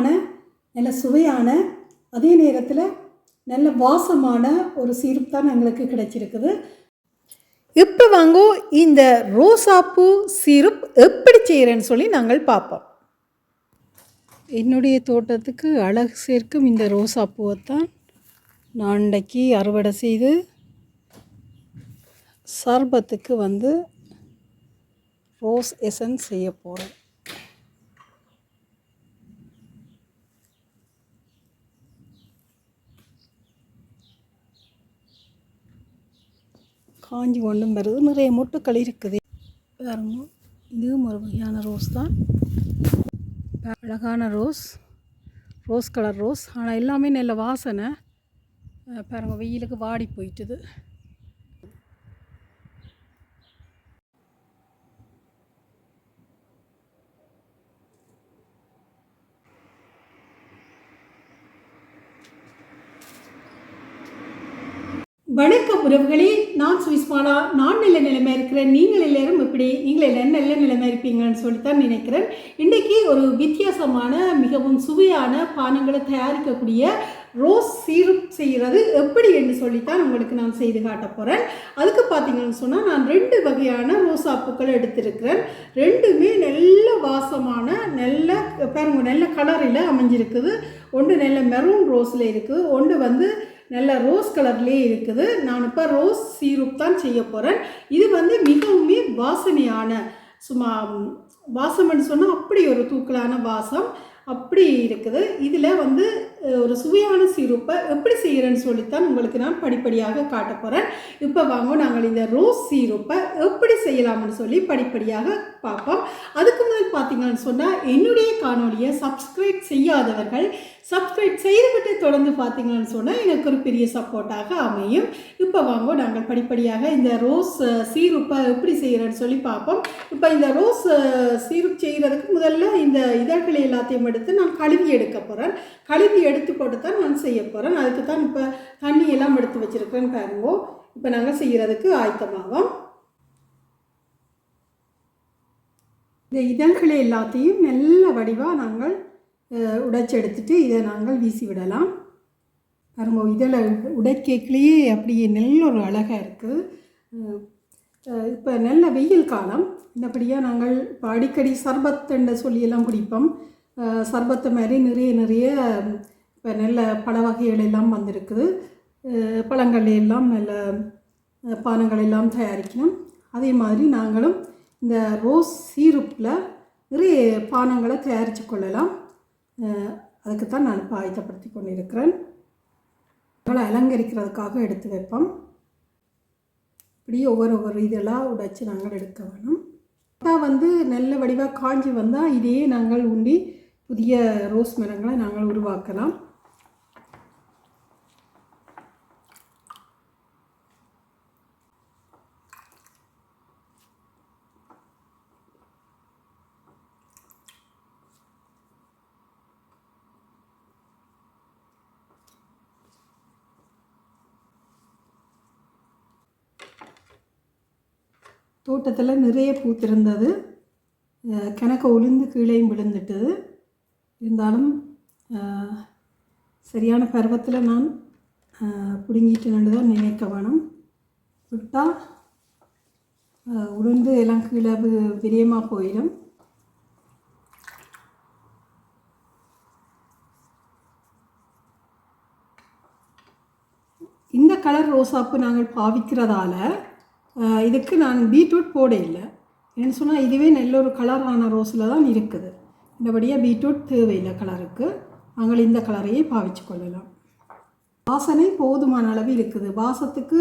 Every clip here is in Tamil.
மனமான நல்ல சுவையான அதே நேரத்தில் நல்ல வாசமான ஒரு சீருப் தான் எங்களுக்கு கிடைச்சிருக்குது. இப்போ வாங்கோ இந்த ரோசாப்பூ சீருப் எப்படி செய்கிறேன்னு சொல்லி நாங்கள் பார்ப்போம். என்னுடைய தோட்டத்துக்கு அழகு சேர்க்கும் இந்த ரோசாப்பூவை தான் நான் இன்றைக்கி அறுவடை செய்து சர்பத்துக்கு வந்து ரோஸ் எசன்ஸ் செய்ய போகிறேன் காஞ்சி கொண்டும் வருது. நிறைய மொட்டுக்கள் இருக்குது. பாருங்க. இதுவும் ஒரு வகையான ரோஸ் தான். அழகான ரோஸ். Rose colour rose. ஆனால் எல்லாமே நல்ல வாசனை. பாருங்கள் வெயிலுக்கு வாடி போயிட்டுது. வணக்கம் உறவுகளே நான் சுவிஸ்மாலா. நான் நல்ல நிலைமை இருக்கிறேன். நீங்கள் எல்லாரும் எப்படி? நீங்கள் எல்லாரும் நல்ல நிலைமை இருப்பீங்கன்னு சொல்லித்தான் நினைக்கிறேன். இன்றைக்கி ஒரு வித்தியாசமான மிகவும் சுவையான பானங்களை தயாரிக்கக்கூடிய ரோஸ் சீரப் செய்கிறது எப்படி என்று சொல்லித்தான் உங்களுக்கு நான் செய்து காட்ட போகிறேன் அதுக்கு பார்த்தீங்கன்னு சொன்னால் நான் ரெண்டு வகையான ரோசாப்பூக்கள் எடுத்திருக்கிறேன். ரெண்டுமே நல்ல வாசமான நல்ல பாருங்க நல்ல கலரில் அமைஞ்சிருக்குது. ஒன்று நல்ல மெரூன் ரோஸில் இருக்குது. ஒன்று வந்து நல்ல ரோஸ் கலர்லேயே இருக்குது. நான் இப்போ ரோஸ் சீருப் தான் செய்ய போகிறேன் இது வந்து மிகவுமே வாசனையான சும்மா வாசம்னு சொன்னால் அப்படி ஒரு தூக்கலான வாசம் அப்படி இருக்குது. இதில் வந்து ஒரு சுவையான சீருப்பை எப்படி செய்கிறேன்னு சொல்லித்தான் உங்களுக்கு நான் படிப்படியாக காட்ட போகிறேன் இப்போ வாங்க நாங்கள் இந்த ரோஸ் சீருப்பை எப்படி செய்யலாம்னு சொல்லி படிப்படியாக பார்ப்போம். அதுக்கு முதல் பார்த்தீங்கன்னு சொன்னால் என்னுடைய காணொலியை சப்ஸ்கிரைப் செய்யாதவர்கள் சப்ஸ்கிரைப் செய்துவிட்டு தொடர்ந்து பார்த்தீங்கன்னு சொன்னால் எனக்கு ஒரு பெரிய சப்போர்ட்டாக அமையும். இப்போ வாங்க நாங்கள் படிப்படியாக இந்த ரோஸ் சீருப்பை எப்படி செய்கிறேன்னு சொல்லி பார்ப்போம். இப்போ இந்த ரோஸ் சீருப் செய்கிறதுக்கு முதல்ல இந்த இதழ்களை எல்லாத்தையும் எடுத்து நான் கழுவி எடுக்க போகிறேன் கழுவி எடுத்து போட்டு தான் நான் செய்ய போகிறேன் அதுக்கு தான் இப்போ தண்ணி எல்லாம் எடுத்து வச்சுருக்கேன்னு பாருங்க. இப்போ நாங்கள் செய்கிறதுக்கு ஆயத்தமாகும் இந்த இதழ்களை எல்லாத்தையும் நல்ல வடிவாக நாங்கள் உடைச்சி எடுத்துட்டு இதை நாங்கள் வீசி விடலாம். பாருங்க இதில் உடைக்கேக்கிலேயே அப்படியே நல்ல ஒரு அழகாக இருக்குது இப்போ நல்ல வெயில் காலம். இந்தபடியாக நாங்கள் இப்போ அடிக்கடி சர்பத்துன்ற சொல்லியெல்லாம் குடிப்போம் சர்பத்தை சர்பத்து மாதிரி நிறைய நிறைய இப்போ நல்ல பழ வகைகள் எல்லாம் வந்திருக்குது. பழங்கள் எல்லாம் நல்ல பானங்கள் எல்லாம் தயாரிக்கணும். அதே மாதிரி நாங்களும் இந்த ரோஸ் சீருப்பில் நிறைய பானங்களை தயாரித்து கொள்ளலாம். அதுக்குத்தான் அதுக்கு தான் நான் இப்போ ஆயத்தப்படுத்தி கொண்டிருக்கிறேன். அதனால் அலங்கரிக்கிறதுக்காக எடுத்து வைப்போம். இப்படி ஒவ்வொரு ஒவ்வொரு இதெல்லாம் உடைச்சி நாங்கள் எடுக்க வேணும். அப்போ வந்து நல்ல வடிவாக காஞ்சி வந்தால் இதையே நாங்கள் உண்டி புதிய ரோஸ் மரங்களை நாங்கள் உருவாக்கலாம். தோட்டத்தில் நிறைய பூத்திருந்தது அஹ் கிணக்க உளுந்து கீழேயும் விழுந்துட்டது. இருந்தாலும் சரியான பருவத்தில் நான் பிடுங்கிட்டேன்னு பிடுங்கிட்டு தான் நினைக்க வேணும். விட்டால் உளுந்து எல்லாம் கீழே விரியமாக போயிடும். இந்த கலர் ரோசாப்பு நாங்கள் பாவிக்கிறதால இதுக்கு நான் பீட்ரூட் போட இல்லை. என்னென்னு சொன்னால் இதுவே நல்ல ஒரு கலரான ரோஸில் தான் இருக்குது. இந்தபடியாக பீட்ரூட் தேவையில்லை கலருக்கு நாங்கள் இந்த கலரையே பாவிச்சு கொள்ளலாம். வாசனை போதுமான அளவு இருக்குது. வாசத்துக்கு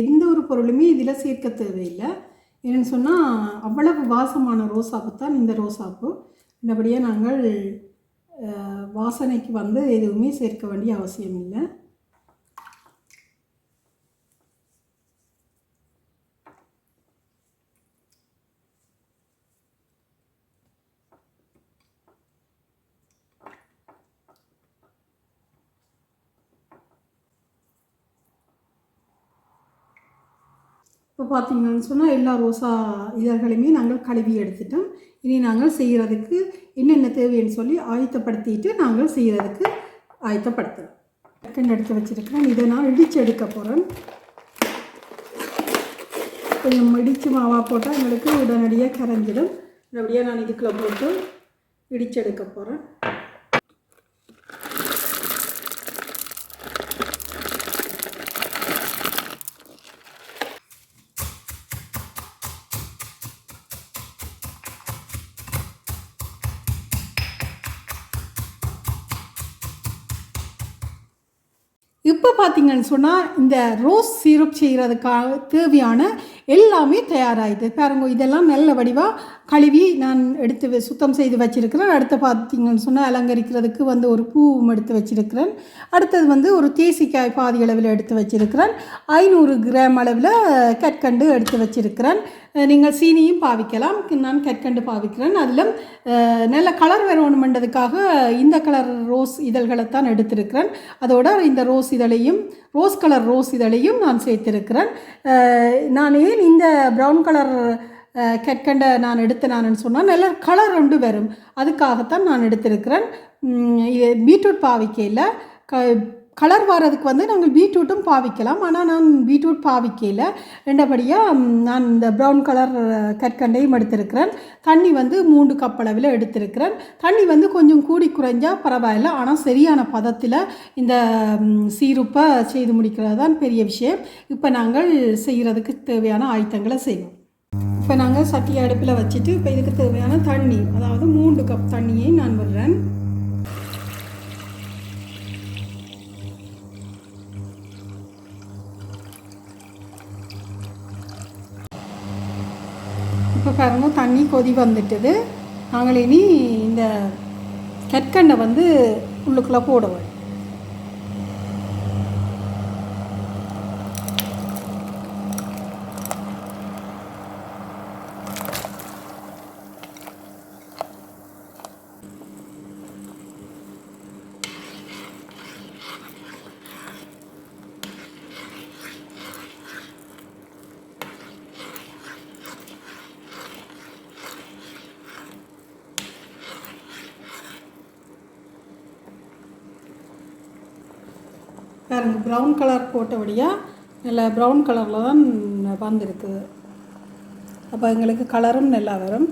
எந்த ஒரு பொருளுமே இதில் சேர்க்க தேவையில்லை. என்னென்னு சொன்னால் அவ்வளவு வாசமான ரோசாப்பு தான் இந்த ரோசாப்பு இந்தபடியாக நாங்கள் வாசனைக்கு வந்து எதுவுமே சேர்க்க வேண்டிய அவசியம் இல்லை. இப்போ பார்த்தீங்கன்னு சொன்னால் எல்லா ரோசா இதழ்களையுமே நாங்கள் கழுவி எடுத்துட்டோம். இனி நாங்கள் செய்கிறதுக்கு என்னென்ன தேவைன்னு சொல்லி ஆயத்தப்படுத்திட்டு நாங்கள் செய்கிறதுக்கு ஆயத்தப்படுத்துகிறோம் டக்குன்னு எடுத்து வச்சுருக்கிறேன். இதை நான் இடித்து எடுக்க போகிறேன் கொஞ்சம் இடித்து மாவாக போட்டால் எங்களுக்கு உடனடியாக கரைஞ்சிடும். அப்படியே நான் இதுக்குள்ளே போட்டு இடிச்செடுக்க போகிறேன் பார்த்தீங்கன்னு சொன்னால் இந்த ரோஸ் சிரப் செய்கிறதுக்காக தேவையான எல்லாமே தயாராகிது. பாருங்க இதெல்லாம் நல்ல வடிவாக கழுவி நான் எடுத்து சுத்தம் செய்து வச்சுருக்கிறேன். அடுத்து பார்த்தீங்கன்னு சொன்னால் அலங்கரிக்கிறதுக்கு வந்து ஒரு பூவும் எடுத்து வச்சிருக்கிறேன். அடுத்தது வந்து ஒரு தேசிக்காய் பாதி அளவில் எடுத்து வச்சுருக்கிறேன். ஐநூறு கிராம் அளவில் கற்கண்டு எடுத்து வச்சிருக்கிறேன். நீங்கள் சீனியும் பாவிக்கலாம். நான் கற்கண்டு பாவிக்கிறேன். அதிலும் நல்ல கலர் வேணுமென்றதுக்காக இந்த கலர் ரோஸ் இதழ்களை தான் எடுத்திருக்கிறேன். அதோட இந்த ரோஸ் இதழையும் ரோஸ் கலர் ரோஸ் இதழையும் நான் சேர்த்திருக்கிறேன். நான் ஏன் இந்த ப்ரௌன் கலர் கற்கண்டை நான் எடுத்து நான் சொன்னால் நல்ல கலர் ரெண்டு வரும். அதுக்காகத்தான் நான் எடுத்திருக்கிறேன். பீட்ரூட் பாவிக்கையில் க கலர் வர்றதுக்கு வந்து நாங்கள் பீட்ரூட்டும் பாவிக்கலாம். ஆனால் நான் பீட்ரூட் பாவிக்கையில் ரெண்டபடியாக நான் இந்த ப்ரௌன் கலர் கற்கண்டையும் எடுத்திருக்கிறேன். தண்ணி வந்து மூன்று கப் அளவில் எடுத்திருக்கிறேன். தண்ணி வந்து கொஞ்சம் கூடி குறைஞ்சா பரவாயில்ல. ஆனால் சரியான பதத்தில் இந்த சீருப்பை செய்து முடிக்கிறது தான் பெரிய விஷயம். இப்போ நாங்கள் செய்கிறதுக்கு தேவையான ஆயுத்தங்களை செய்வோம். இப்போ நாங்கள் சட்டி அடுப்பில் வச்சுட்டு இப்போ இதுக்கு தேவையான தண்ணி அதாவது மூன்று கப் தண்ணியை நான் விடுறேன். இப்போ பாருங்க தண்ணி கொதி வந்துட்டது. நாங்கள் இனி இந்த கற்கண்டை வந்து உள்ளுக்குள்ளே போடுவோம். கலர் ப்ரௌன் கலர் போட்டபடியாக நல்லா ப்ரௌன் கலரில் தான் வந்திருக்கு அப்போ எங்களுக்கு கலரும் நல்லா வரும்.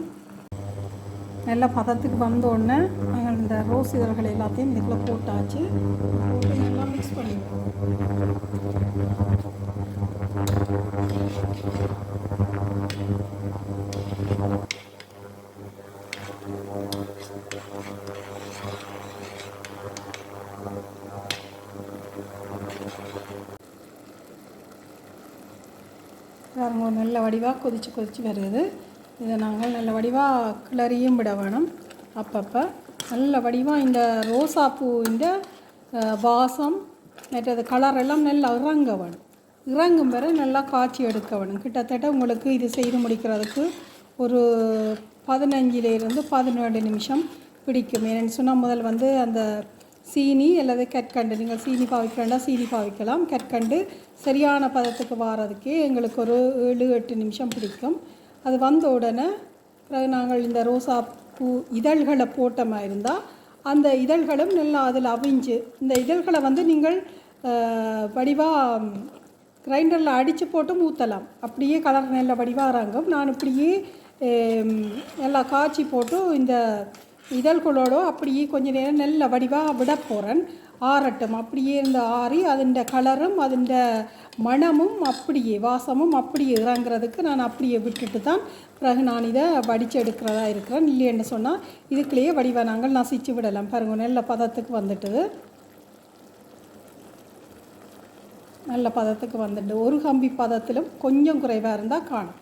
நல்லா பதத்துக்கு வந்த உடனே நாங்கள் இந்த ரோஸ் இதழ்கள் எல்லாத்தையும் இதுக்குள்ளே போட்டாச்சு. போட்டு நல்லா மிக்ஸ் பண்ணிடுவோம். பாருங்க ஒரு நல்ல வடிவாக கொதித்து கொதித்து வருது. இதை நாங்கள் நல்ல வடிவாக கிளறியும் விட வேணும். அப்பப்போ நல்ல வடிவாக இந்த ரோசா இந்த வாசம் மற்றது கலர் எல்லாம் நல்லா இறங்க வேணும். இறங்கும் வரை நல்லா காய்ச்சி எடுக்க வேணும். கிட்டத்தட்ட உங்களுக்கு இது செய்து முடிக்கிறதுக்கு ஒரு பதினஞ்சிலேருந்து பதினேழு நிமிஷம் பிடிக்கும். ஏன்னு சொன்னால் முதல் வந்து அந்த சீனி அல்லது கற்கண்டு. நீங்கள் சீனி பாவிக்கிறா சீனி பாவிக்கலாம். கற்கண்டு சரியான பதத்துக்கு வாரதுக்கே எங்களுக்கு ஒரு ஏழு எட்டு நிமிஷம் பிடிக்கும். அது வந்த உடனே பிறகு நாங்கள் இந்த ரோசா பூ இதழ்களை போட்டமாக இருந்தால் அந்த இதழ்களும் நல்லா அதில் அவிஞ்சு இந்த இதழ்களை வந்து நீங்கள் வடிவாக கிரைண்டரில் அடித்து போட்டும் ஊற்றலாம் அப்படியே கலர் நல்ல வடிவாக இறங்கும் நான் இப்படியே நல்லா காய்ச்சி போட்டு இந்த இதழ்களோட அப்படியே கொஞ்ச நேரம் நல்ல வடிவாக விட போகிறேன் ஆறட்டும். அப்படியே இருந்த ஆறி அதன் கலரும் அதன் மணமும் அப்படியே வாசமும் அப்படியே இறங்குறதுக்கு நான் அப்படியே விட்டுட்டு தான் பிறகு நான் இதை வடித்து எடுக்கிறதா இருக்கிறேன். இல்லைன்னு சொன்னால் இதுக்குள்ளேயே வடிவா நாங்கள் நசிச்சு விடலாம். பாருங்க நல்ல பதத்துக்கு வந்துட்டு. நல்ல பதத்துக்கு வந்துட்டு. ஒரு கம்பி பதத்திலும் கொஞ்சம் குறைவாக இருந்தால் காணும்.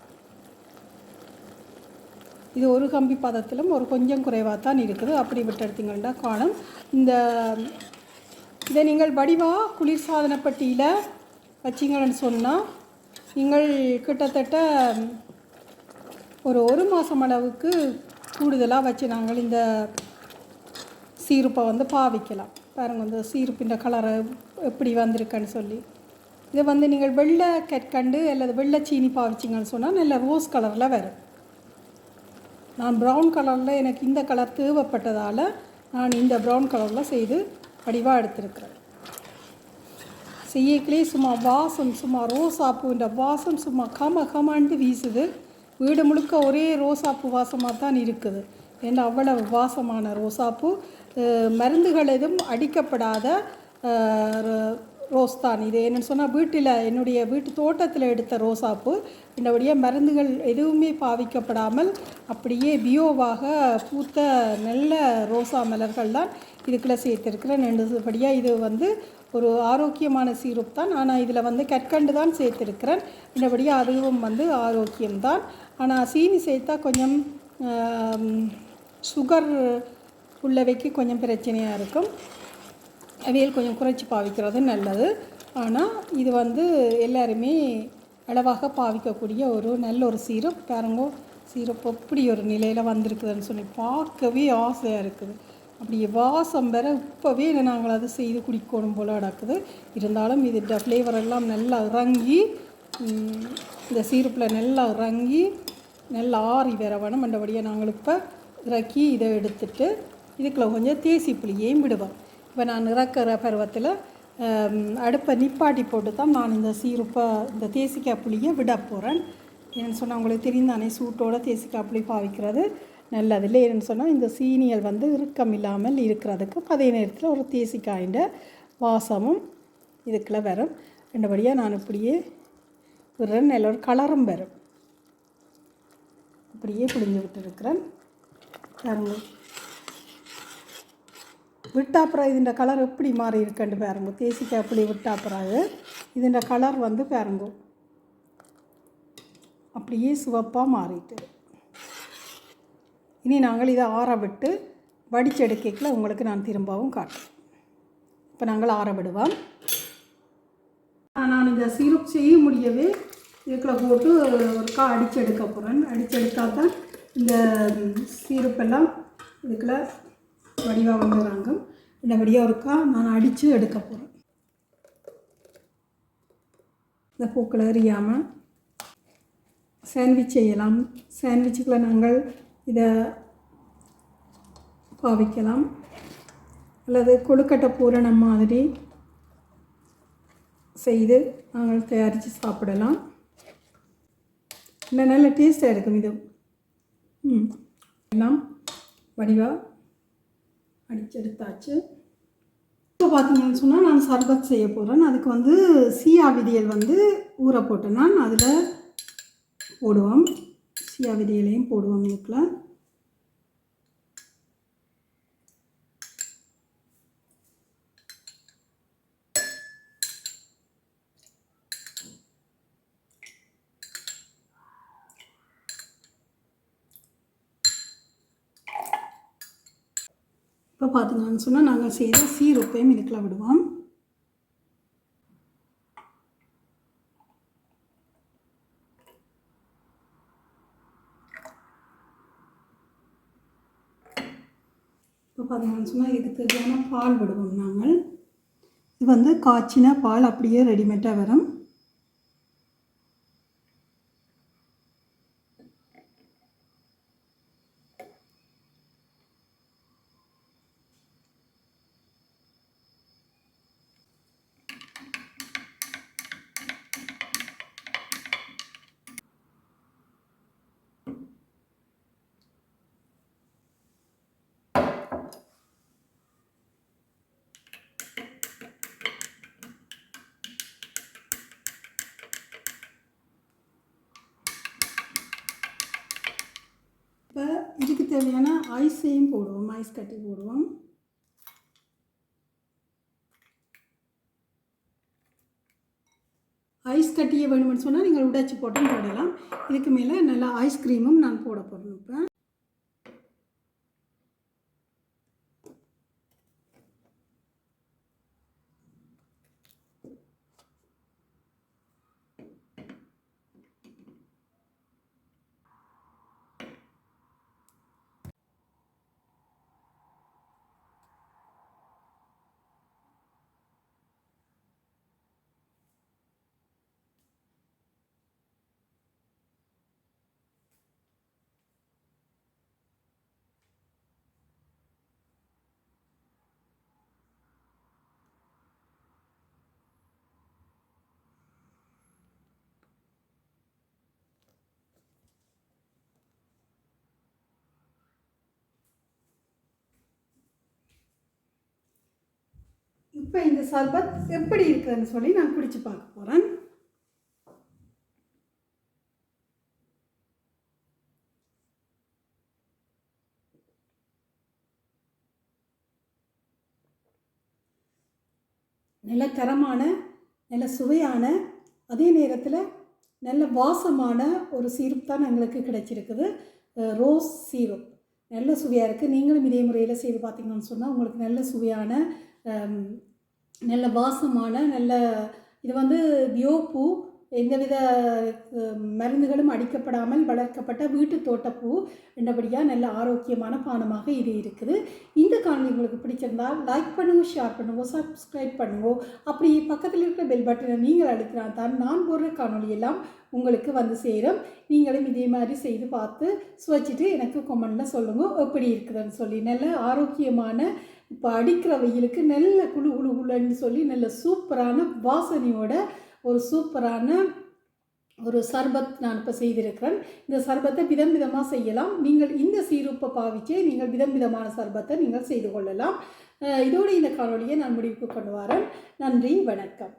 இது ஒரு கம்பி பதத்திலும் ஒரு கொஞ்சம் குறைவாக தான் இருக்குது. அப்படி விட்டெடுத்தீங்கன்னா காணும். இந்த இதை நீங்கள் வடிவாக குளிர்சாதன பெட்டியில் வச்சிங்கன்னு சொன்னால் நீங்கள் கிட்டத்தட்ட ஒரு ஒரு மாதம் அளவுக்கு கூடுதலாக வச்சு நாங்கள் இந்த சீருப்பை வந்து பாவிக்கலாம். பாருங்க இந்த சீருப்பின் கலரை எப்படி வந்திருக்குன்னு சொல்லி. இதை வந்து நீங்கள் வெள்ளை கற்கண்டு அல்லது வெள்ளை சீனி பாவிச்சிங்கன்னு சொன்னால் நல்ல ரோஸ் கலரில் வரும். நான் ப்ரௌன் கலரில் எனக்கு இந்த கலர் தேவைப்பட்டதால் நான் இந்த ப்ரௌன் கலரில் செய்து வடிவாக எடுத்திருக்கிறேன். செய்யக்கிலே சும்மா வாசம் சும்மா ரோசாப்பூன்ற வாசம் சும்மா கம கமாண்டு வீசுது. வீடு முழுக்க ஒரே ரோசாப்பூ வாசமாக தான் இருக்குது. ஏன்னா அவ்வளவு வாசமான ரோசாப்பூ மருந்துகள் எதுவும் அடிக்கப்படாத ரோஸ் தான் இது என்னென்னு சொன்னால் வீட்டில் என்னுடைய வீட்டு தோட்டத்தில் எடுத்த ரோசாப்பூ. என்னுடைய மருந்துகள் எதுவுமே பாவிக்கப்படாமல் அப்படியே பியோவாக பூத்த நல்ல ரோசா மலர்கள் தான் இதுக்குள்ளே சேர்த்துருக்கிறேன் ரெண்டுபடியாக இது வந்து ஒரு ஆரோக்கியமான சீரப் தான். ஆனால் இதில் வந்து கற்கண்டு தான் சேர்த்துருக்கிறேன். இன்னபடியாக அதுவும் வந்து ஆரோக்கியம்தான் ஆனால் சீனி சேர்த்தா கொஞ்சம் சுகர் உள்ளவைக்கு கொஞ்சம் பிரச்சனையாக இருக்கும். அவியல் கொஞ்சம் குறைச்சி பாவிக்கிறது நல்லது. ஆனால் இது வந்து எல்லாருமே அளவாக பாவிக்கக்கூடிய ஒரு நல்ல ஒரு சீரப் பாருங்க சீரப் அப்படி ஒரு நிலையில் வந்திருக்குதுன்னு சொல்லி பார்க்கவே ஆசையாக இருக்குது. அப்படி வாசம் பெற இப்போவே நாங்கள் அதை செய்து குடிக்கணும் போல் நடக்குது. இருந்தாலும் இது ஃப்ளேவர் எல்லாம் நல்லா இறங்கி இந்த சீரப்பில் நல்லா இறங்கி நல்லா ஆறி வேற வேணும் மற்றபடியாக நாங்கள் இப்போ இறக்கி இதை எடுத்துட்டு இதுக்குள்ள கொஞ்சம் தேசி புளியையும் விடுவோம். இப்போ நான் இறக்குற பருவத்தில் அடுப்பை நிப்பாட்டி போட்டு தான் நான் இந்த சீருப்பை இந்த தேசிக்காய் புளியை விட போகிறேன் ஏன்னு சொன்னால் உங்களுக்கு தெரியும் சூட்டோட தேசிக்காய் புளி பாவிக்கிறது நல்லது இல்லை ஏன்னு சொன்னால் இந்த சீனியல் வந்து இறுக்கம் இல்லாமல் இருக்கிறதுக்கு அதே நேரத்தில் ஒரு தேசிக்காயின் வாசமும் இதுக்குள்ள வரும். ரெண்டுபடியாக நான் இப்படியே விடுறேன். நல்ல ஒரு கலரும் வரும். அப்படியே புளிஞ்சு விட்டுருக்கிறேன். பாருங்க. விட்டா அப்புறம் ഇതിൻ്റെ കളർ எப்படி மாறி இருக்குன்னு பாருங்க தேசிக்காய் புளி விட்டா பிறகு ഇതിൻ്റെ കളർ வந்து பாருங்க அப்படியே சிவப்பாக மாறிட்டு இனி நாங்கள் இதை ஆற விட்டு வடிச்செடுக்கல உங்களுக்கு நான் திரும்பவும் காட்டுறேன் இப்போ நாங்கள் ஆற விடுவோம் நான் இந்த சீரப் செய்ய முடியவே இதுக்குள்ள போட்டு ஒருக்கா அடித்து எடுக்க போகிறேன் அடித்து எடுத்தால் தான் இந்த சீரப் எல்லாம் இதுக்குள்ள வடிவாக வந்துடுறாங்க நல்லபடியாக இருக்கா? ஒருக்கா நான் அடித்து எடுக்க போகிறேன் இந்த பூக்களை எறியாமல் சாண்ட்விச் செய்யலாம். சாண்ட்விச்சுக்குள்ள நாங்கள் இதை பாவிக்கலாம். அல்லது கொழுக்கட்டை பூரணம் மாதிரி செய்து நாங்கள் தயாரித்து சாப்பிடலாம். இல்லை நல்ல டேஸ்ட்டாக இருக்கும் இது. ம். எல்லாம் வடிவாக அடிச்செடுத்தாச்சு. இப்போ பார்த்தீங்கன்னு சொன்னால் நான் சர்பத் செய்ய போகிறேன் அதுக்கு வந்து சீயா விதியல் வந்து ஊற போட்டேன். நான் அதில் போடுவோம். சீயா விதியலையும் போடுவோம் இதுக்குள்ள. இப்போ பார்த்தீங்கன்னு சொன்னால் நாங்கள் செய்த சீரப்பையும் இதுக்குள்ள விடுவோம். இப்போ பார்த்தீங்கன்னு சொன்னால் இதுக்கு தேவையான பால் விடுவோம் நாங்கள். இது வந்து காய்ச்சின பால் அப்படியே ரெடிமேடாக வரும் இப்போ இதுக்கு தேவையான ஐஸையும் போடுவோம் ஐஸ் கட்டி போடுவோம். ஐஸ் கட்டியை வேணும்னு சொன்னால் நீங்கள் உடைச்சி போட்டும் போடலாம். இதுக்கு மேலே நல்லா ஐஸ்கிரீமும் நான் போட போகிறேன் இப்போ. இப்போ இந்த சர்பத் எப்படி இருக்குதுன்னு சொல்லி நான் குடிச்சு பார்க்க போகிறேன் நல்ல தரமான நல்ல சுவையான அதே நேரத்தில் நல்ல வாசமான ஒரு சீரப் தான் எங்களுக்கு கிடைச்சிருக்குது. ரோஸ் சீரப் நல்ல சுவையாக இருக்குது நீங்களும் இதே முறையில் செய்து பார்த்தீங்கன்னு சொன்னால் உங்களுக்கு நல்ல சுவையான நல்ல வாசமான நல்ல இது வந்து வியோப்பூ எந்தவித மருந்துகளும் அடிக்கப்படாமல் வளர்க்கப்பட்ட வீட்டு தோட்டப்பூ என்றபடியாக நல்ல ஆரோக்கியமான பானமாக இது இருக்குது. இந்த காணொலி உங்களுக்கு பிடிச்சிருந்தால் லைக் பண்ணுவோம் ஷேர் பண்ணுவோம் சப்ஸ்கிரைப் பண்ணுவோம் அப்படி பக்கத்தில் இருக்கிற பெல் பட்டனை நீங்கள் அழுத்தினா தான் நான் போடுற காணொலி எல்லாம் உங்களுக்கு வந்து சேரும். நீங்களும் இதே மாதிரி செய்து பார்த்து சுவைச்சிட்டு எனக்கு கொமெண்டில் சொல்லுங்கள் எப்படி இருக்குதுன்னு சொல்லி. நல்ல ஆரோக்கியமான இப்போ அடிக்கிற வெயிலுக்கு நல்ல குழு குழு குளுன்னு சொல்லி நல்ல சூப்பரான வாசனையோட ஒரு சூப்பரான ஒரு சர்பத் நான் இப்போ செய்திருக்கிறேன். இந்த சர்பத்தை விதம் விதமாக செய்யலாம். நீங்கள் இந்த சீரூப்பை பாவிச்சு நீங்கள் விதம் விதமான சர்பத்தை நீங்கள் செய்து கொள்ளலாம். இதோடு இந்த காணொலியை நான் முடிவுக்கு கொண்டு வரேன். நன்றி வணக்கம்.